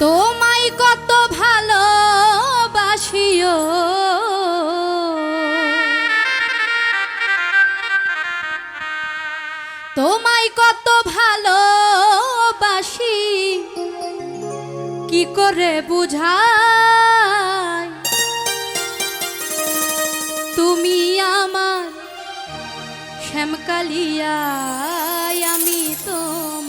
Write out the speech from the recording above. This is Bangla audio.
তোমায় কত ভালোবাসিও। তোমায় কত ভালোবাসি কি করে বুঝাই? তুমি আমার শ্যামকালিয়া আমি তোমার